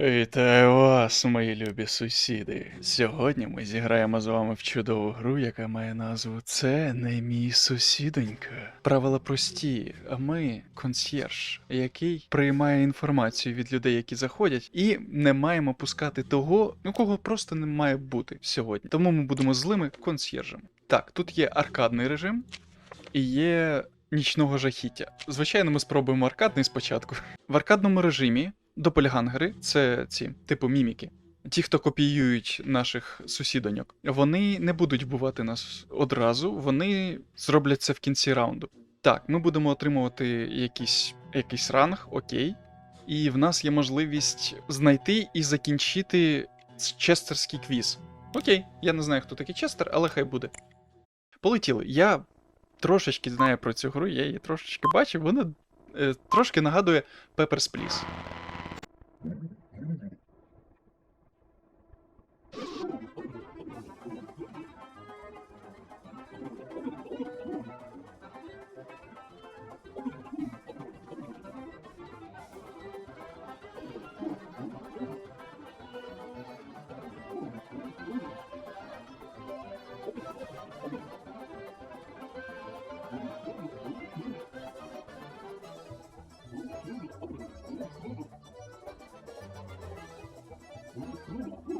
Вітаю вас, мої любі сусіди. Сьогодні ми зіграємо з вами в чудову гру, яка має назву Це не мій сусідонька. Правила прості, а ми консьєрж, який приймає інформацію від людей, які заходять, і не маємо пускати того, ну кого просто не має бути сьогодні. Тому ми будемо злими консьєржами. Так, тут є аркадний режим і є нічного жахіття. Звичайно, ми спробуємо аркадний спочатку. В аркадному режимі Допельгангери це ці, типу міміки. Ті, хто копіюють наших сусідоньок, вони не будуть вбивати нас одразу, вони зроблять це в кінці раунду. Так, ми будемо отримувати якийсь, якийсь ранг, окей. І в нас є можливість знайти і закінчити честерський квіз. Окей, я не знаю, хто такий Честер, але хай буде. Полетіли. Я трошечки знаю про цю гру, я її трошечки бачив, вона е, трошки нагадує Papers, Please. Thank you. Ooh.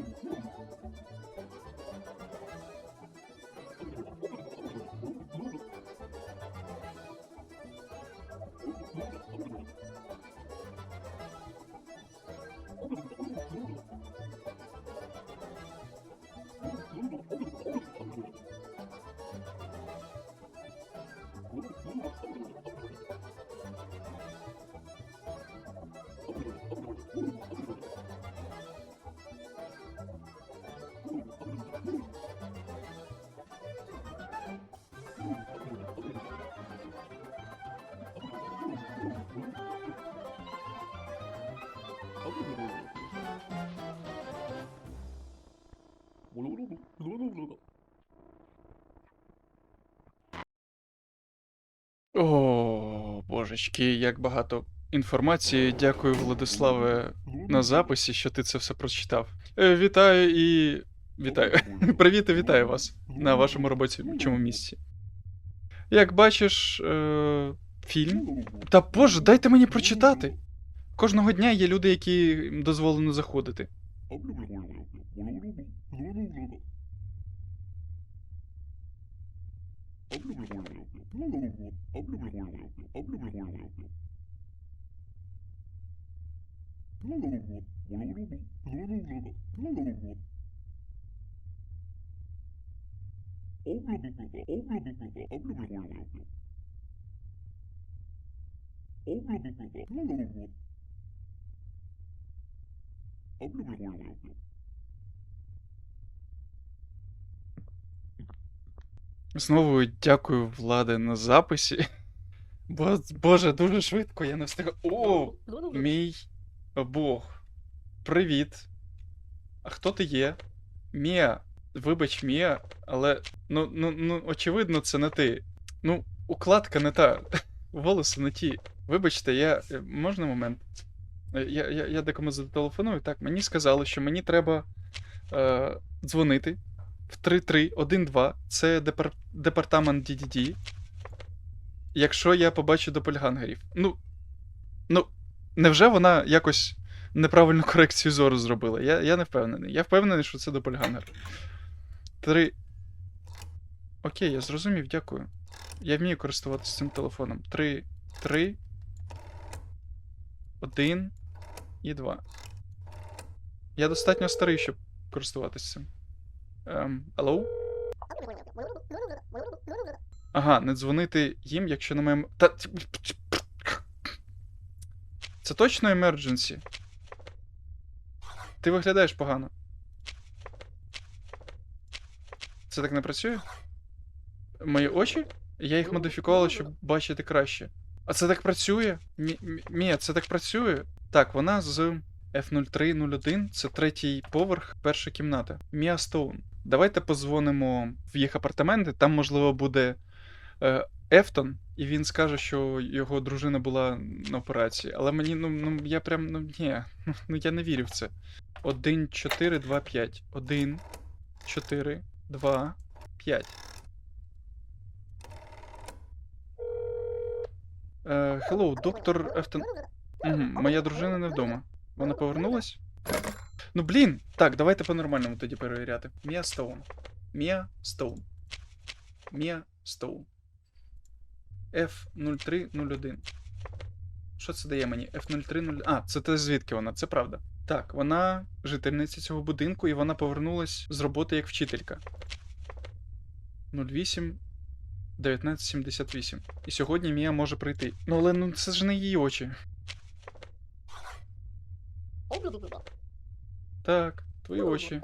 О, божечки, як багато інформації. Дякую, Владиславе, на записі, що ти це все прочитав. Е, вітаю і. Вітаю. Привіт і вітаю вас на вашому робочому місці. Як бачиш, е, фільм. Та боже, дайте мені прочитати. Кожного дня є люди, які дозволено заходити. Abla Знову дякую, Владе, на записі. Бо, боже, дуже швидко я не встиг. О, мій Бог. Привіт. А хто ти є? Мія. Вибач, Мія, але ну, ну, ну, очевидно, це не ти. Ну, укладка не та. Волоси не ті. Вибачте, я. Можна момент? Е, Я, я, я декому зателефоную. Так, мені сказали, що мені треба е, дзвонити в 3312. Це депар... департамент DDD. Якщо я побачу допельгангерів. Ну. Ну, невже вона якось неправильну корекцію зору зробила? Я, я не впевнений. Я впевнений, що це допельгангер. Три. Окей, я зрозумів, дякую. Я вмію користуватися цим телефоном. Три, три. Один і два. Я достатньо старий, щоб користуватися цим. Ем, алло? Ага, не дзвонити їм, якщо не маємо. Та. Це точно емердженсі? Ти виглядаєш погано. Це так не працює? Мої очі? Я їх модифікувала, щоб бачити краще. А це так працює? Мі- це так працює? Так, вона з F0301, це третій поверх, перша кімната. Мія Стоун. Давайте позвонимо в їх апартаменти, там, можливо, буде е, Ефтон, і він скаже, що його дружина була на операції. Але мені, ну, ну я прям, ну ні, ну я не вірю в це. 1, 4, 2, 5. 1, 4, 2, 5. Е, Хеллоу, доктор Ефтон. Угу, моя дружина не вдома. Вона повернулась? Ну блін! Так, давайте по-нормальному тоді перевіряти. Мія Стоун. Мія Стоун. Мія Стоун. F0301. Що це дає мені? F0301. А, це те звідки вона, це правда. Так, вона жительниця цього будинку, і вона повернулась з роботи як вчителька. 08 1978. І сьогодні Мія може прийти. Ну але ну це ж не її очі. Так, твої очі.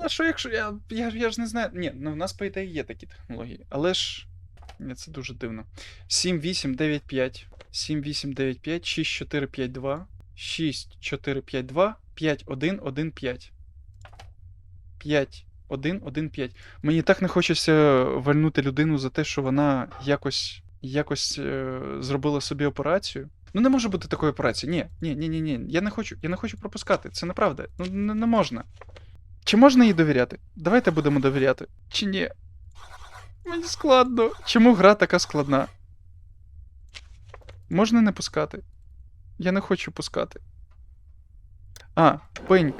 А що якщо я. Я, я ж не знаю. Ні, ну в нас, по ідеї, є такі технології. Але ж. Ні, це дуже дивно. 7895. 7895, 6452, 6452, 5115. 5115. Мені так не хочеться вальнути людину за те, що вона якось. якось е, зробила собі операцію. Ну не може бути такої операції. Ні, ні, ні, ні, ні. Я не хочу, я не хочу пропускати. Це неправда. Ну не, не можна. Чи можна їй довіряти? Давайте будемо довіряти. Чи ні? Мені складно. Чому гра така складна? Можна не пускати. Я не хочу пускати. А, пеньк.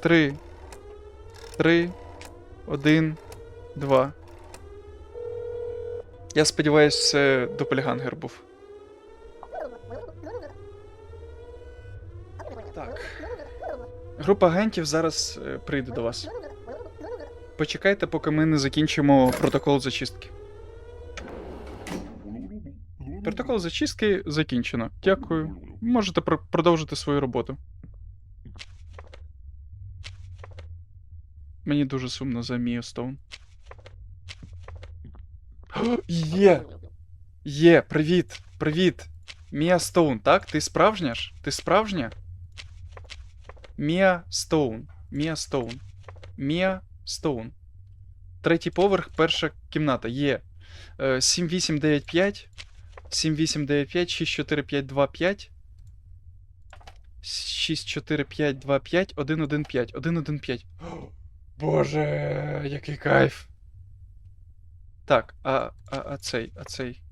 Три. Три. Один. Два. Я сподіваюся, це допельгангер був. Так. Група агентів зараз е, прийде до вас. Почекайте, поки ми не закінчимо протокол зачистки. Протокол зачистки закінчено. Дякую. Можете пр- продовжити свою роботу. Мені дуже сумно за Мію Стоун. Є! Є, привіт! Привіт! Мія Стоун, так? Ти справжня ж? Ти справжня? Мія Стоун. Мія Стоун. Мія Стоун. Третій поверх, перша кімната. Є. Е, 7895. 7895, 64525. 64525, 115. 115. Боже, який кайф. Так, а, а, а цей, а цей.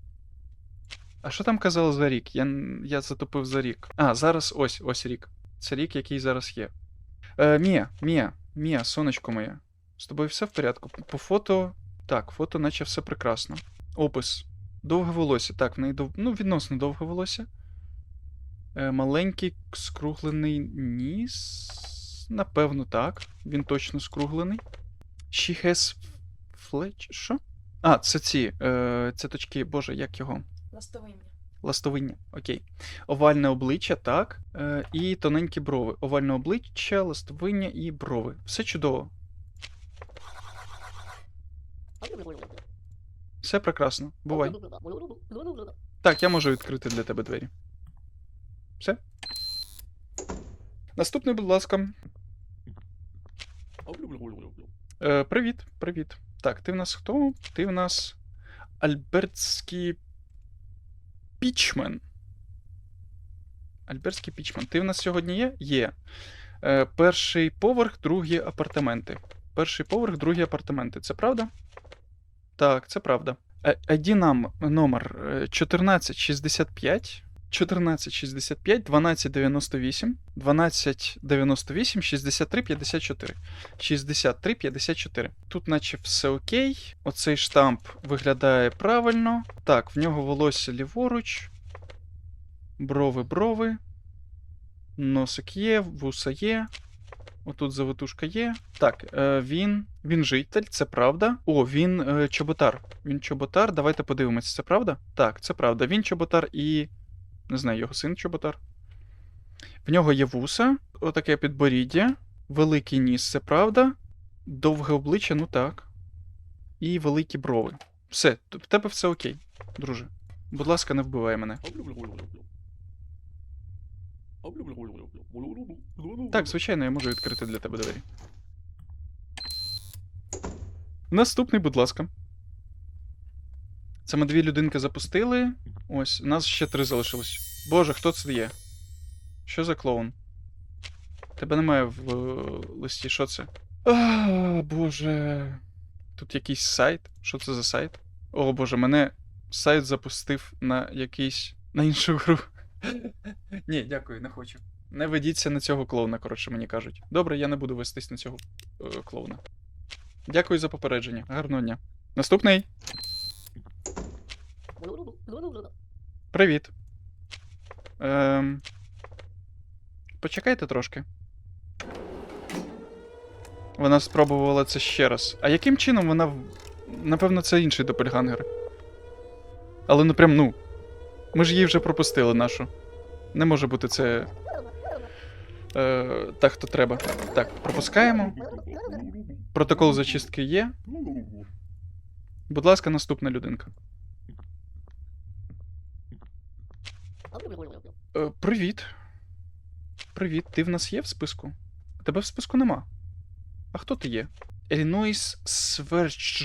А що там казали за рік? Я, я затопив за рік. А, зараз ось, ось рік. Це рік, який зараз є. Е, Мія, Мія, Мія, сонечко моє. З тобою все в порядку. По фото. Так, фото, наче все прекрасно. Опис. Довге волосся. Так, в неї дов... ну, відносно довге волосся. Е, маленький скруглений ніс. Напевно, так. Він точно скруглений. She has fletch... Що? А, це ці. Е, це точки, боже, як його? Ластовиння. Ластовиння, окей. Овальне обличчя, так. Е, і тоненькі брови. Овальне обличчя, ластовиння і брови. Все чудово. Все прекрасно. Бувай. Так, я можу відкрити для тебе двері. Все. Наступний, будь ласка. Е, привіт, привіт. Так, ти в нас хто? Ти в нас Альбертський пічмен. Альбертський пічмен. Ти в нас сьогодні є? Є. Е, перший поверх, другі апартаменти. Перший поверх, другі апартаменти. Це правда? Так, це правда. Е, ID нам номер е, 1465. 1465, 1298, 1298, 63, 54. 63, 54. Тут, наче, все окей. Оцей штамп виглядає правильно. Так, в нього волосся ліворуч. Брови, брови. Носик є, вуса є. Отут завитушка є. Так, е, він. Він житель, це правда. О, він е, чоботар. Він чоботар. Давайте подивимося, це правда? Так, це правда. Він чоботар і. Не знаю, його син чоботар. В нього є вуса, отаке підборіддя, великий ніс, це правда. Довге обличчя, ну так. І великі брови. Все, в тебе все окей, друже. Будь ласка, не вбивай мене. Так, звичайно, я можу відкрити для тебе двері. Наступний, будь ласка. Це ми дві людинки запустили. Ось, у нас ще три залишилось. Боже, хто це є? Що за клоун? Тебе немає в е, листі, що це? А, боже. Тут якийсь сайт. Що це за сайт? О боже, мене сайт запустив на якийсь. на іншу гру. Ні, дякую, не хочу. Не ведіться на цього клоуна, коротше, мені кажуть. Добре, я не буду вестись на цього е, клоуна. Дякую за попередження. Гарного дня. Наступний. Привіт. Ем... Почекайте трошки. Вона спробувала це ще раз. А яким чином вона. Напевно, це інший допельгангер. Але ну прям ну. Ми ж її вже пропустили нашу. Не може бути це. Е, так, хто треба. Так, пропускаємо. Протокол зачистки є. Будь ласка, наступна людинка. Е, привіт. Привіт, ти в нас є в списку? Тебе в списку нема. А хто ти є? Іллінойс Сверч.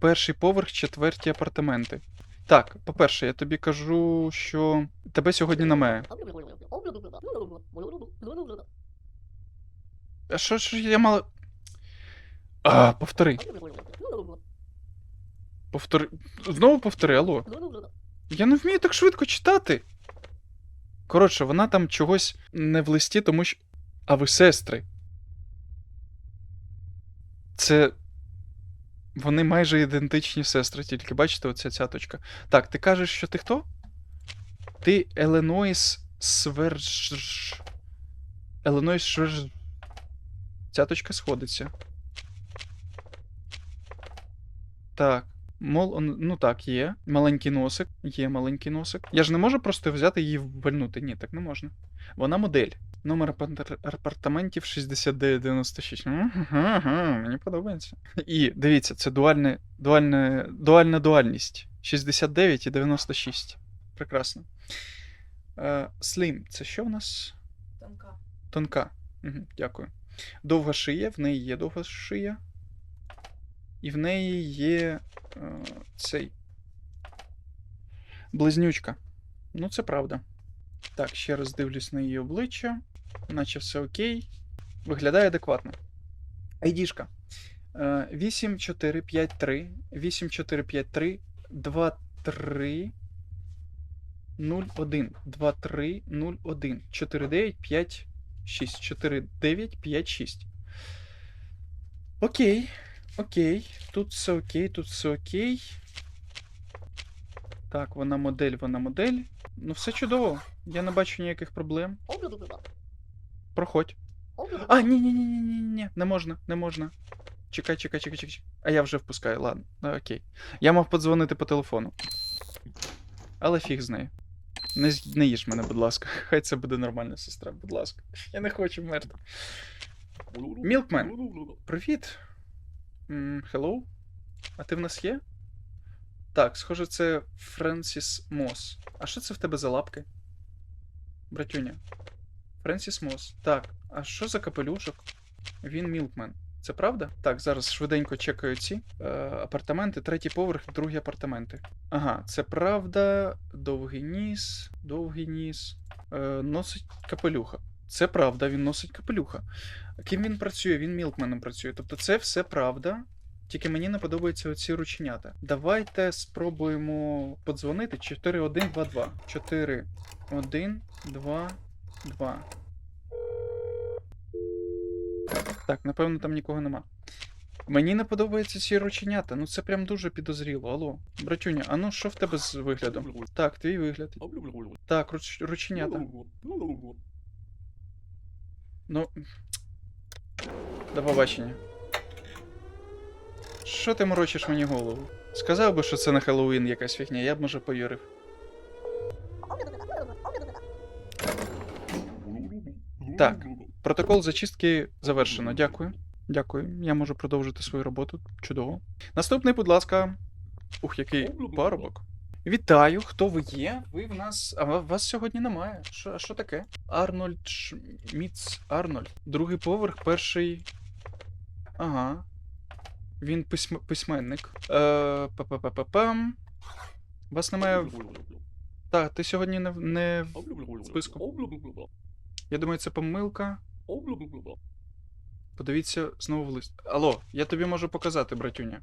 Перший поверх, четверті апартаменти. Так, по-перше, я тобі кажу, що тебе сьогодні немає. А що ж я мала. А, повтори. Повтори. Знову повтори, алло. Я не вмію так швидко читати. Коротше, вона там чогось не в листі, тому що. А ви сестри. Це. Вони майже ідентичні сестри, тільки бачите, оця цяточка. Так, ти кажеш, що ти хто? Ти Еленойс Сверж. Еленойс Шверж. Цяточка сходиться. Так. Мол, он- ну так, є. Маленький носик. Є маленький носик. Я ж не можу просто взяти її вальнути. Ні, так не можна. Вона модель. Номер апартаментів 6996. Мгм, ага, Мені подобається. І дивіться, це дуальне, дуальне, дуальна дуальність. 69 і 96. Прекрасно. Е, це що в нас? Тонка. Тонка. Угу, дякую. Довга шия, в неї є довга шия. І в неї є е, цей. Близнючка. Ну, це правда. Так, ще раз дивлюсь на її обличчя. Наче все окей. Виглядає адекватно. Айдішка. Е, 8453 8453 23 01 2301 4956 4956. Окей. Окей. Тут все окей, тут все окей. Так, вона модель, вона модель. Ну, все чудово. Я не бачу ніяких проблем. Проходь. А, ні, ні, ні, ні, ні, ні, не можна, не можна. Чекай, чекай, чекай, чекай. А я вже впускаю, ладно. Ну, окей. Я мав подзвонити по телефону. Але фіг з нею. Не, не їж мене, будь ласка. Хай це буде нормальна сестра, будь ласка. Я не хочу вмерти. Мілкмен, привіт. Hello? А ти в нас є? Так, схоже, це Френсіс Мос. А що це в тебе за лапки? Братюня. Френсіс Мос. Так, а що за капелюшок? Він Мілкмен. Це правда? Так, зараз швиденько чекаю ці е, апартаменти, третій поверх, другі апартаменти. Ага, це правда. Довгий ніс, довгий ніс. Е, носить капелюха. Це правда, він носить капелюха. Ким він працює? Він мілкменом працює. Тобто це все правда. Тільки мені не подобаються оці рученята. Давайте спробуємо подзвонити 4122. 4122. Так, напевно, там нікого нема. Мені не подобаються ці рученята. Ну це прям дуже підозріло. Алло. Братюня, а ну що в тебе з виглядом? Так, твій вигляд. Так, руч... рученята. Ну. До побачення. Що ти морочиш мені голову? Сказав би, що це на Хеллоуін якась фігня, я б може повірив. Так. Протокол зачистки завершено. Дякую. Дякую. Я можу продовжити свою роботу. Чудово. Наступний, будь ласка. Ух, який парубок. Вітаю, хто ви є? Ви в нас. А вас сьогодні немає. Що, а що таке? Арнольд Шміц. Арнольд. Другий поверх, перший. Ага. Він письм... письменник. Е, па-па-па-па-пам. Вас немає. Так, ти сьогодні не, в- не в списку. Я думаю, це помилка. Подивіться знову в лист. Алло, я тобі можу показати, братюня.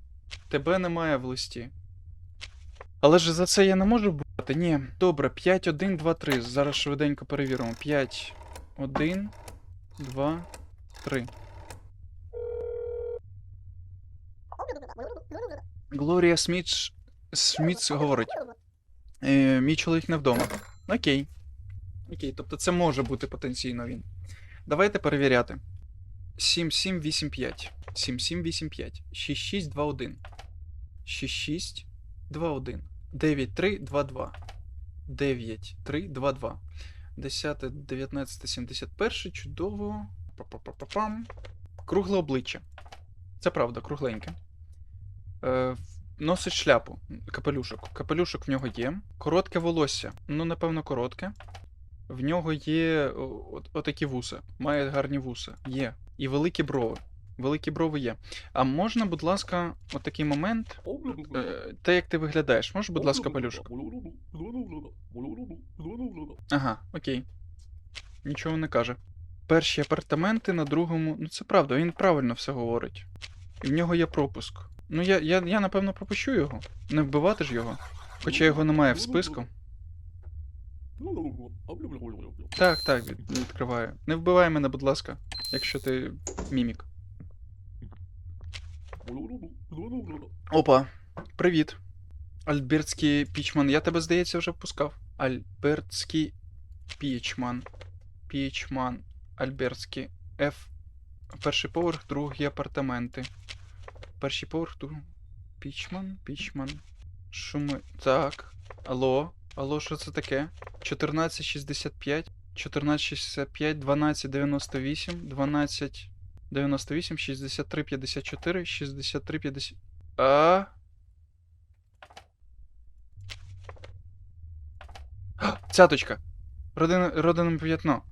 Тебе немає в листі. Але ж за це я не можу брати. Ні. Добре, 5, 1, 2, 3. Зараз швиденько перевіримо. 5, 1, 2, 3. Глорія Смітс. Смітс говорить. Е, мій чоловік не вдома. Окей. Окей, тобто це може бути потенційно він. Давайте перевіряти. 7785. 7785. 6621. 6621. 9322. 9322. 10, 19, 71. Чудово. Кругле обличчя. Це правда, кругленьке. Е, носить шляпу, капелюшок. Капелюшок в нього є. Коротке волосся. Ну, напевно, коротке. В нього є от, отакі вуса. Має гарні вуса. Є. І великі брови. Великі брови є. А можна, будь ласка, отакий момент. Е, те, як ти виглядаєш, можеш, будь ласка, капелюшок? Ага, окей. Нічого не каже. Перші апартаменти на другому. Ну це правда, він правильно все говорить. І в нього є пропуск. Ну я, я, я напевно пропущу його. Не вбивати ж його. Хоча його немає в списку. Так, так, відкриваю. Не вбивай мене, будь ласка, якщо ти мімік. Опа, привіт. Альбертський пічман. Я тебе, здається, вже впускав. Альбертський пічман. Пічман. Альбертський. F. Перший поверх, другі апартаменти. Перший поверх, другий. Пічман, пічман. Шуми. Так. Алло. Алло, що це таке? 1465. 1465, 1298, 1298, 6354, 6350. А? А, Цяточка. Родина, родинне п'ятно.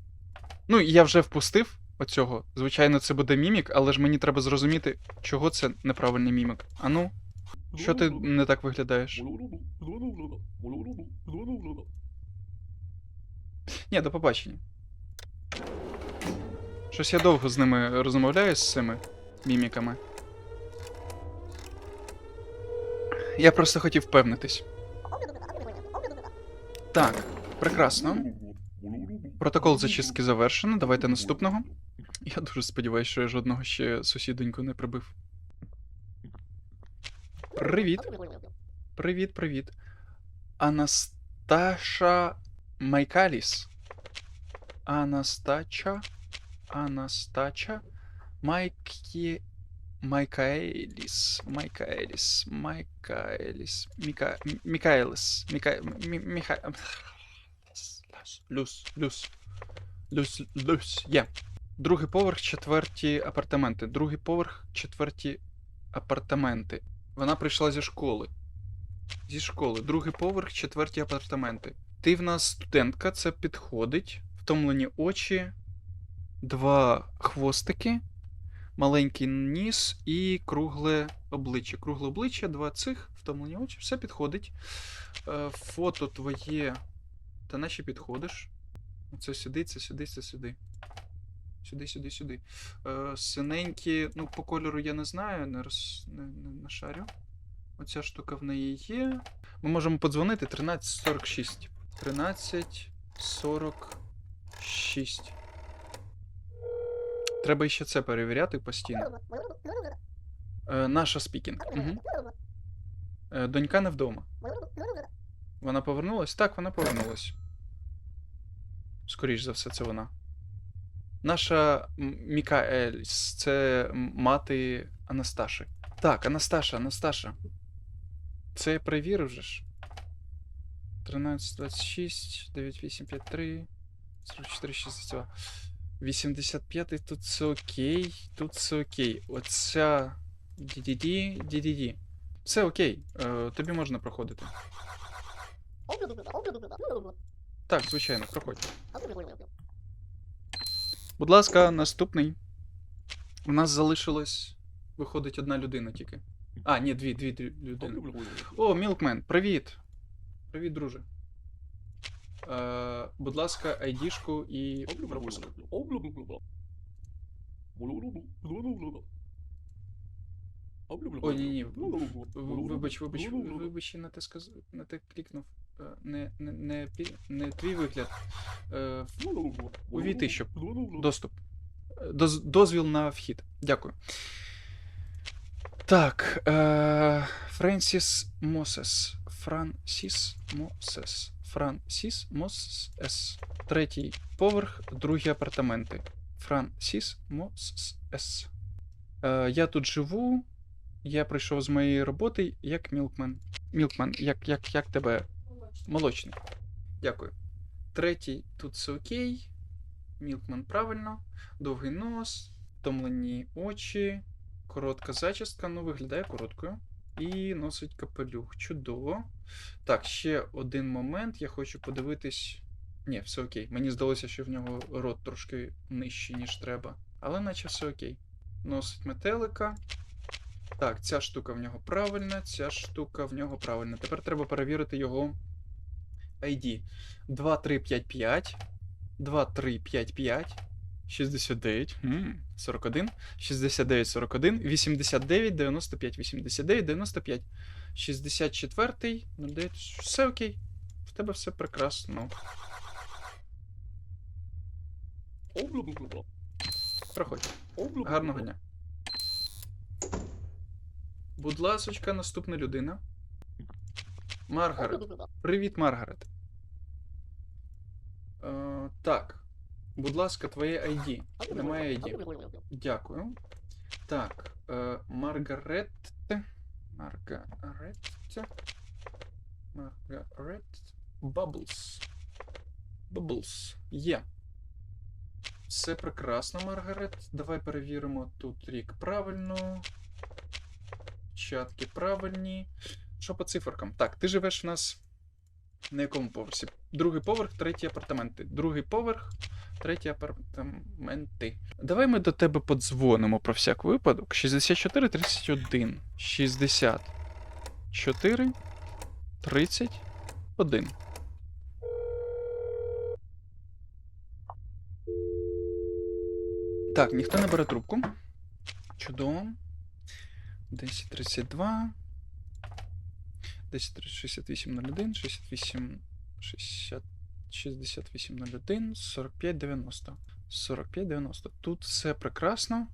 Ну, я вже впустив оцього. Звичайно, це буде мімік, але ж мені треба зрозуміти, чого це неправильний мімік. А ну, що ти не так виглядаєш? Ні, до побачення. Щось я довго з ними розмовляю з цими міміками. Я просто хотів впевнитись. Так, прекрасно. Протокол зачистки завершено. Давайте наступного. Я дуже сподіваюся, що я жодного ще сусідоньку не прибив. Привіт. Привіт, привіт. Анасташа Майкаліс. Анастача. Анастача. Майкі. Майкаеліс. Майкаеліс. Майкаеліс. Міка... М- Мікаеліс. Міка... Мі- Люс. Люс. Люс. Люс. Є. Другий поверх, четверті апартаменти. Другий поверх, четверті апартаменти. Вона прийшла зі школи. Зі школи. Другий поверх, четверті апартаменти. Ти в нас студентка, це підходить. Втомлені очі, два хвостики, маленький ніс і кругле обличчя. Кругле обличчя, два цих, втомлені очі, все підходить. Е, фото твоє. Та наче підходиш. Це сюди, це сюди, це сюди. Сюди, сюди, сюди. Е, синенькі, ну, по кольору я не знаю, не, роз, не, не, шарю. Оця штука в неї є. Ми можемо подзвонити 1346. 1346. Треба ще це перевіряти постійно. Е, наша спікінг. Угу. Е, донька не вдома. Вона повернулась? Так, вона повернулась. Скоріш за все, це вона. Наша Мікаельс, це мати Анасташи. Так, Анасташа, Анасташа. Це я перевірив вже ж. 1326, 9853, 4462. 85 тут це окей, тут це окей. Оця DDD, DDD. Все окей, е, тобі можна проходити. Так, звичайно, проходь. Будь ласка, наступний. У нас залишилось Виходить одна людина тільки. А, ні, дві, дві, дві людини. О, Мілкмен, привіт. Привіт, друже. Е, будь ласка, айдішку і пропуск. Ой, ні. Вибач, вибач, вибач, на те сказ... на те клікнув. Е, Не, не, не, не твій вигляд. Е, увійти, щоб доступ. Доз, дозвіл на вхід. Дякую. Так. Е, Френсіс Мосес. Франсіс Мосес. Франсіс Мосес. Третій поверх, другі апартаменти. Франсіс Мосес. Е, я тут живу. Я прийшов з моєї роботи як Мілкмен. Мілкмен, як, як, як тебе? Молочний. Дякую. Третій, тут все окей. Мілкмен правильно. Довгий нос, втомлені очі, коротка зачістка, ну виглядає короткою. І носить капелюх. Чудово. Так, ще один момент. Я хочу подивитись. Ні, все окей. Мені здалося, що в нього рот трошки нижчий, ніж треба. Але наче все окей. Носить метелика. Так, ця штука в нього правильна, ця штука в нього правильна. Тепер треба перевірити його ID. 2355, 2355, 69, 41, 69, 41, 89, 95, 89, 95, 64, 09, все окей. В тебе все прекрасно. Проходь. Гарного дня. Будь ласочка, наступна людина. Маргарет. Привіт, Маргарет. Е, так. Будь ласка, твоє ID. Немає ID. Дякую. Так. Е, Маргарет. Маргарет. Маргарет. Бабблс. Бабблс. Є. Все прекрасно, Маргарет. Давай перевіримо тут рік правильно. Чатки правильні. Що по циферкам? Так, ти живеш в нас на якому поверсі? Другий поверх, третій апартаменти. Другий поверх, третій апартаменти. Давай ми до тебе подзвонимо про всяк випадок. 64 31. 64 31. Так, ніхто не бере трубку. Чудово. 1032. 10 6801, 68 60 6801, 4590. 4590. Тут все прекрасно.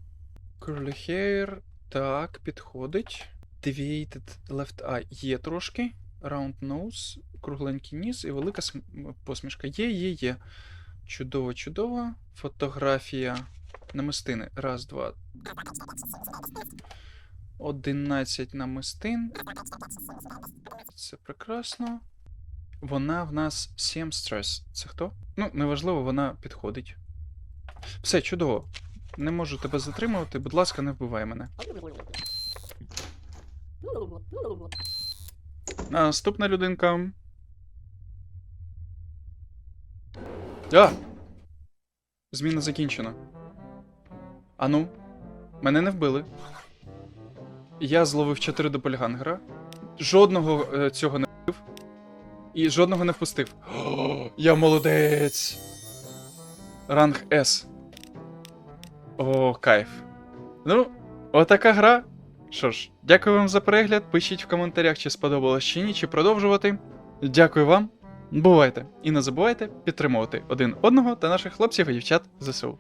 Curly hair. Так, підходить. Deviated left eye є трошки. Round nose, кругленький ніс і велика посмішка. Є, є, є. Чудово, чудово. Фотографія намистини. Раз, два. 11 намистин. Це прекрасно. Вона в нас Seamstress. Це хто? Ну, неважливо, вона підходить. Все, чудово. Не можу тебе затримувати. Будь ласка, не вбивай мене. Наступна людинка. А! Зміна закінчена. Ану, мене не вбили. Я зловив 4 допельгангера. Жодного е, цього не вбив. І жодного не впустив. О, я молодець. Ранг С. О, кайф. Ну, отака гра. Що ж, дякую вам за перегляд. Пишіть в коментарях, чи сподобалось чи ні, чи продовжувати. Дякую вам. Бувайте. І не забувайте підтримувати один одного та наших хлопців і дівчат ЗСУ.